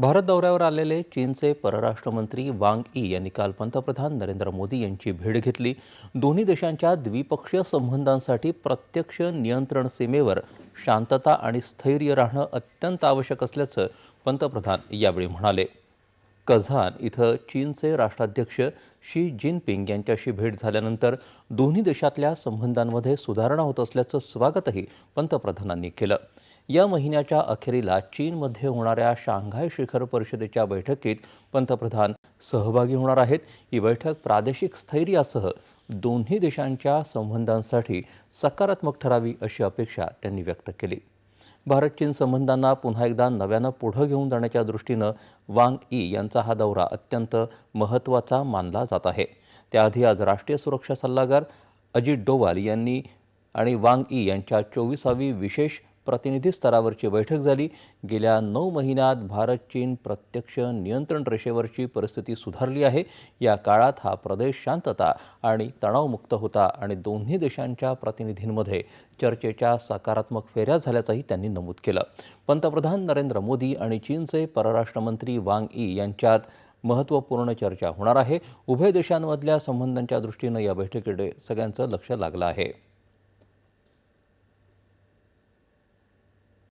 भारत दौऱ्यावर आलेले चीनचे परराष्ट्रमंत्री वांग ई यांनी काल पंतप्रधान नरेंद्र मोदी यांची भेट घेतली. दोन्ही देशांच्या द्विपक्षीय संबंधांसाठी प्रत्यक्ष नियंत्रण सीमेवर शांतता आणि स्थैर्य राहणं अत्यंत आवश्यक असल्याचं पंतप्रधान यावेळी म्हणाले. कझान इथं चीनचे राष्ट्राध्यक्ष शी जिनपिंग यांच्याशी भेट झाल्यानंतर दोन्ही देशातल्या संबंधांमध्ये सुधारणा होत असल्याचं स्वागतही पंतप्रधानांनी केलं. या महिन्याच्या अखेरीला चीनमध्ये होणाऱ्या शांघाय शिखर परिषदेच्या बैठकीत पंतप्रधान सहभागी होणार आहेत. ही बैठक प्रादेशिक स्थैर्यासह दोन्ही देशांच्या संबंधांसाठी सकारात्मक ठरावी अशी अपेक्षा त्यांनी व्यक्त केली. भारत चीन संबंधांना पुन्हा एकदा नव्यानं पुढं घेऊन जाण्याच्या दृष्टीनं वांग ई यांचा हा दौरा अत्यंत महत्त्वाचा मानला जात आहे. त्याआधी आज राष्ट्रीय सुरक्षा सल्लागार अजित डोवाल यांनी आणि वांग ई यांच्या चोवीसावी विशेष प्रतिनिधी स्तरावरची बैठक झाली. गेल्या नऊ महिन्यात भारत चीन प्रत्यक्ष नियंत्रण रेषेवरची परिस्थिती सुधारली आहे. या काळात हा प्रदेश शांतता आणि तणावमुक्त होता आणि दोन्ही देशांच्या प्रतिनिधींमध्ये चर्चेच्या सकारात्मक फेऱ्या झाल्याचंही त्यांनी नमूद केलं. पंतप्रधान नरेंद्र मोदी आणि चीनचे परराष्ट्रमंत्री वांग ई यांच्यात महत्त्वपूर्ण चर्चा होणार आहे. उभय देशांमधल्या संबंधांच्या दृष्टीनं या बैठकीकडे सगळ्यांचं लक्ष लागलं आहे.